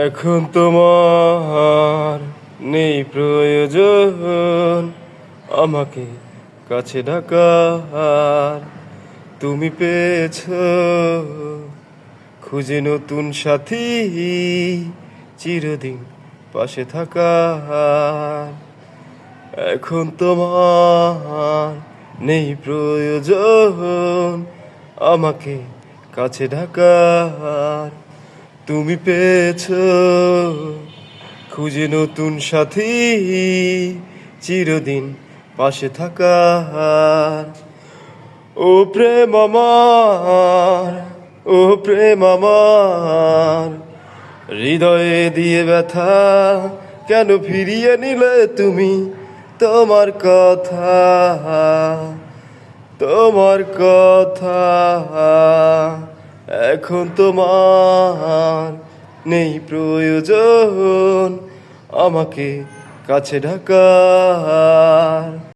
এখন তোমার নেই প্রয়োজন। আমাকে কাছে ডাকার তুমি পেয়েছ। খুঁজে নতুন সাথী চিরদিন পাশে থাকার। এখন তোমার নেই প্রয়োজন। আমাকে কাছে ঢাকার তুমি পেয়েছ খুঁজে নতুন সাথী, চিরদিন পাশে থাকার। ও প্রেম আমার, ও প্রেম আমার, হৃদয়ে দিয়ে ব্যথা কেন ফিরিয়ে নিলে তুমি? তোমার কথা তোমার কথা। এখন তোমার নেই প্রয়োজন আমাকে কাছে ঢাকার।